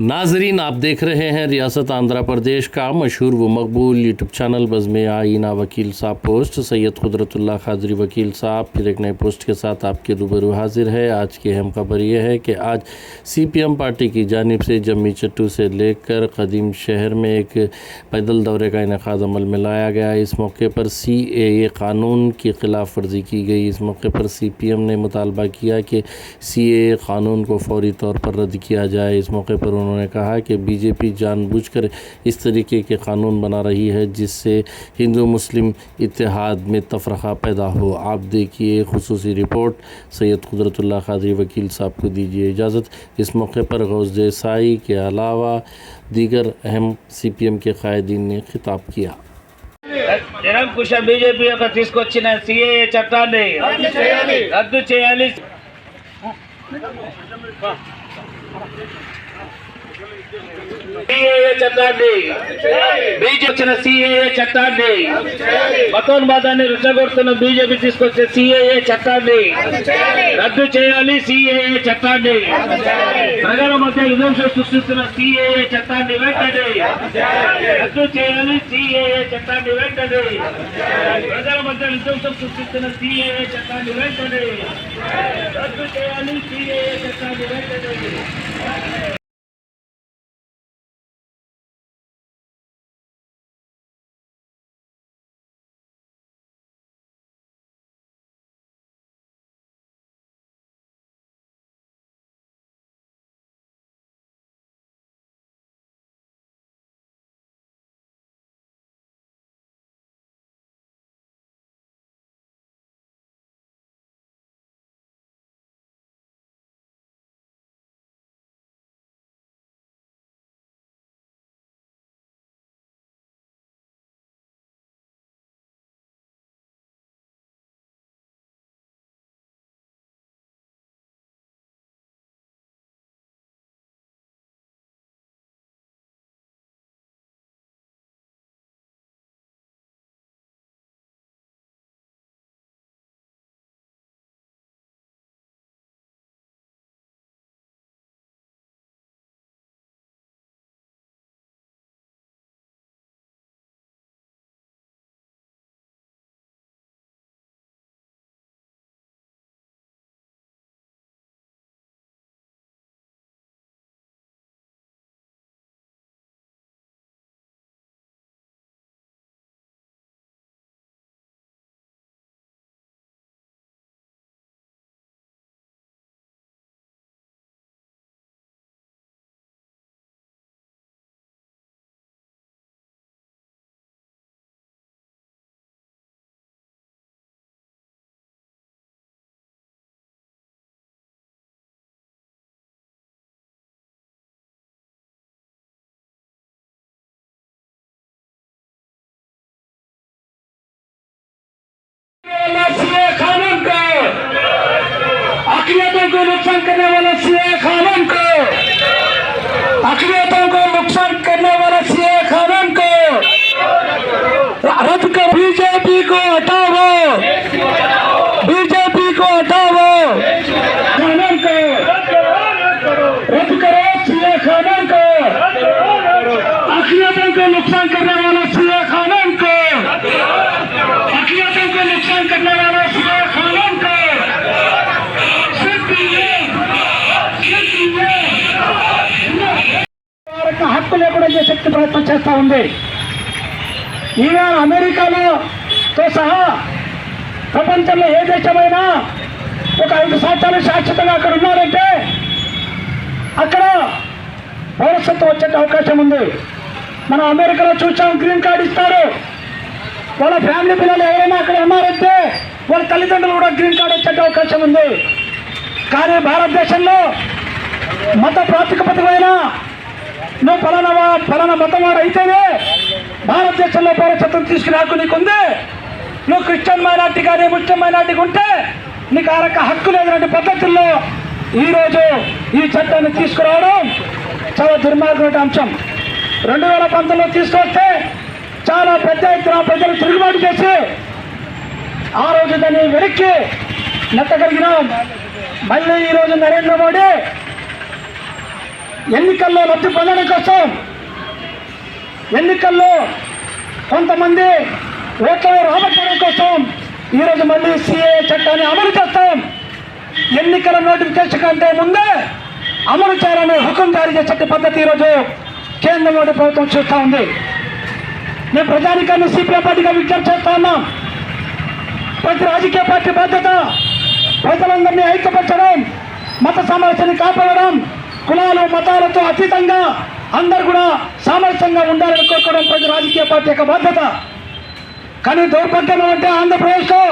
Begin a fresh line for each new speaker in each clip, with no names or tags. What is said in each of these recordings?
ناظرین، آپ دیکھ رہے ہیں ریاست آندھرا پردیش کا مشہور و مقبول یوٹیوب چینل بزم آئینہ وکیل صاحب پوسٹ، سید قدرت اللہ خادری وکیل صاحب، پھر ایک نئے پوسٹ کے ساتھ آپ کے روبرو حاضر ہے آج کی اہم خبر یہ ہے کہ آج سی پی ایم پارٹی کی جانب سے جمی چٹو سے لے کر قدیم شہر میں ایک پیدل دورے کا انعقاد عمل میں لایا گیا۔ اس موقع پر سی اے اے قانون کی خلاف ورزی کی گئی۔ اس موقع پر سی پی ایم نے مطالبہ کیا کہ سی اے اے قانون کو فوری طور پر رد کیا جائے۔ اس موقع پر انہوں انہوں نے کہا کہ بی جے پی جان بوجھ کر اس طریقے کے قانون بنا رہی ہے جس سے ہندو مسلم اتحاد میں تفرقہ پیدا ہو۔ آپ دیکھیے خصوصی رپورٹ، سید قدرت اللہ خادری وکیل صاحب کو دیجیے اجازت۔ اس موقع پر غوث
دیسائی
کے علاوہ دیگر اہم سی پی ایم کے قائدین نے خطاب کیا۔
జనం కుష
బీజేపీ యొక్క తీసుకొచ్చిన సిఏఏ చట్టాన్ని రద్దు చేయాలి సిఏఏ చట్టాన్ని. బీజేపీ సిఏఏ చట్టాన్ని. మతోన్మాదాన్ని రుచగొడుతున్న బీజేపీ తీసుకొచ్చే సిఏఏ చట్టాన్ని. రద్దు చేయాలి సిఏఏ చట్టాన్ని. ప్రజల మధ్య విధ్వంసం సృష్టిస్తున్న సిఏఏ చట్టాన్ని వెంటనే రద్దు చేయాలి సిఏఏ చట్టాన్ని వెంటనే. ప్రజల మధ్య విధ్వంసం సృష్టిస్తున్న సిఏఏ చట్టాన్ని వెంటనే రద్దు చేయాలి సిఏఏ చట్టాన్ని వెంటనే. सीए कानून को अकलियतों को नुकसान करने वाला सीए कानून को अकलियतों को नुकसान करने वाला सीए कानून को रद्द कर बीजेपी को हटाओ ప్రయత్నం చేస్తూ ఉంది. ఈనాడు అమెరికాలోతో సహా ప్రపంచంలో ఏ దేశమైనా ఒక ఐదు సంవత్సరాలు శాశ్వతంగా అక్కడ ఉన్నారంటే అక్కడ పౌరసత్వం వచ్చే అవకాశం ఉంది. మనం అమెరికాలో చూసాం గ్రీన్ కార్డు ఇస్తారు. వాళ్ళ ఫ్యామిలీ పిల్లలు ఎవరైనా అక్కడ ఉన్నారంటే వాళ్ళ తల్లిదండ్రులు కూడా గ్రీన్ కార్డు వచ్చే అవకాశం ఉంది. కానీ భారతదేశంలో మత ప్రాతిపదికమైన నువ్వు ఫలానా ఫలానా మతం వాడు అయితేనే భారతదేశంలో పౌరసత్వం తీసుకునే హక్కు నీకుంది. నువ్వు క్రిస్టియన్ మైనార్టీ కానీ ముస్లిం మైనార్టీ ఉంటే నీకు ఆ రక హక్కు లేదనే పద్ధతుల్లో ఈరోజు ఈ చట్టాన్ని తీసుకురావడం చాలా దుర్మార్గమైన అంశం. రెండు వేల పంతొమ్మిదిలో తీసుకొస్తే చాలా పెద్ద ఎత్తున ప్రజలు తిరుగుబాటు చేసి ఆ రోజు దాన్ని వెనక్కి నెత్తగలిగినాం మళ్ళీ ఈరోజు నరేంద్ర మోడీ ఎన్నికల్లో లబ్ధి పొందడం కోసం ఎన్నికల్లో కొంతమంది ఓట్లను రాబట్టడం కోసం ఈరోజు మళ్ళీ సిఏ చట్టాన్ని అమలు చేస్తాం. ఎన్నికల నోటిఫికేషన్ కంటే ముందే అమలు చేయాలని హుకం జారీ చేసే పద్ధతి ఈరోజు కేంద్రంలోని ప్రభుత్వం చూస్తూ ఉంది. నేను ప్రజానికాన్ని సిపిఐ పార్టీగా విజ్ఞప్తి చేస్తా ఉన్నాం. ప్రతి రాజకీయ పార్టీ బాధ్యత ప్రజలందరినీ ఐక్యపరచడం మత సామరస్యాన్ని కాపాడడం కులాలు మతాలతో అతీతంగా అందరు కూడా సామర్థ్యంగా ఉండాలని కోరుకోవడం ప్రతి రాజకీయ పార్టీ యొక్క బాధ్యత. కానీ దౌర్భాగ్యం అంటే ఆంధ్రప్రదేశ్లో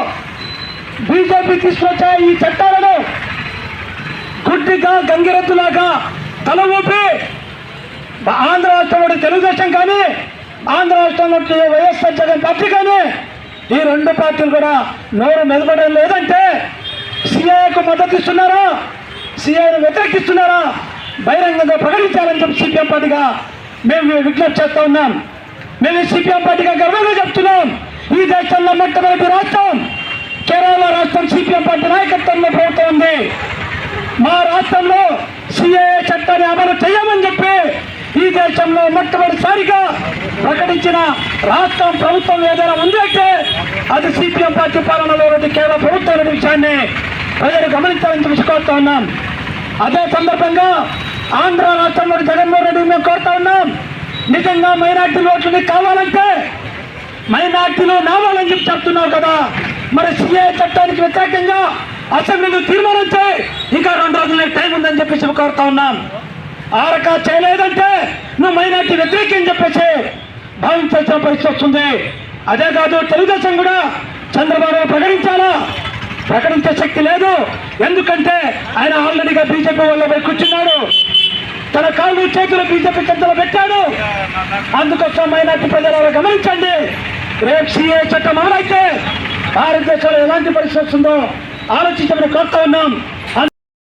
బీజేపీ తీసుకొచ్చే ఈ చట్టాలను గుడ్డిగా గంగిరెద్దులాగా తల ఊపి ఆంధ్ర రాష్ట్రంలో తెలుగుదేశం కానీ ఆంధ్ర రాష్ట్రంలో వైఎస్ఆర్ జగన్ పార్టీ కానీ ఈ రెండు పార్టీలు కూడా నోరు మెదపడం లేదంటే సిఐకు మద్దతు ఇస్తున్నారా? సిఐను వ్యతిరేకిస్తున్నారా? బహిరంగంగా ప్రకటించాలని చెప్పి సిపిఎం పార్టీగా మేము విజ్ఞప్తి చేస్తూ ఉన్నాం. మేము సిపిఎం పార్టీగా గర్వంగా చెప్తున్నాం. ఈ దేశంలో మొట్టమొదటి రాష్ట్రం కేరళ రాష్ట్రం సిపిఎం పార్టీ నాయకత్వంలో ప్రభుత్వం ఉంది. మా రాష్ట్రంలో సిఏఏ చట్టాన్ని అమలు చేయమని చెప్పి ఈ దేశంలో మొట్టమొదటిసారిగా ప్రకటించిన రాష్ట్రం ప్రభుత్వం ఏదైనా ఉందంటే అది సిపిఎం పార్టీ పాలనలో ఉన్నది కేవలం ప్రభుత్వం విషయాన్ని ప్రజలు గమనించాలని చెప్పి ఉన్నాం. అదే సందర్భంగా ఆంధ్ర రాష్ట్రంలో జగన్మోహన్ రెడ్డి మేము కోరుతా ఉన్నాం. నిజంగా మైనార్టీలు ఓట్లు నీకు కావాలంటే మైనార్టీలో నావాలని చెప్పి చెప్తున్నావు కదా. మరి సిఏ చట్టానికి వ్యతిరేకంగా అసెంబ్లీలో తీర్మానం చేయి. ఇంకా రెండు రోజుల టైం ఉందని చెప్పేసి కోరుతా ఉన్నాం. ఆరక చేయలేదంటే నువ్వు మైనార్టీ వ్యతిరేకం చెప్పేసి భావించాల్సిన పరిస్థితి వస్తుంది. అదే కాదు తెలుగుదేశం కూడా చంద్రబాబు ప్రకటించాలా? ప్రకటించే శక్తి లేదు. ఎందుకంటే ఆయన ఆల్రెడీగా బీజేపీ వల్ల కూర్చున్నాడు. తన కాళ్ళు చేతులు బీజేపీ చెంతలు పెట్టాడు. అందుకోసం మైనార్టీ ప్రజలు గమనించండి. రేపు సిఏ చట్టం అమలైతే భారతదేశంలో ఎలాంటి పరిస్థితి వస్తుందో ఆలోచించమని కోరుతా ఉన్నాం.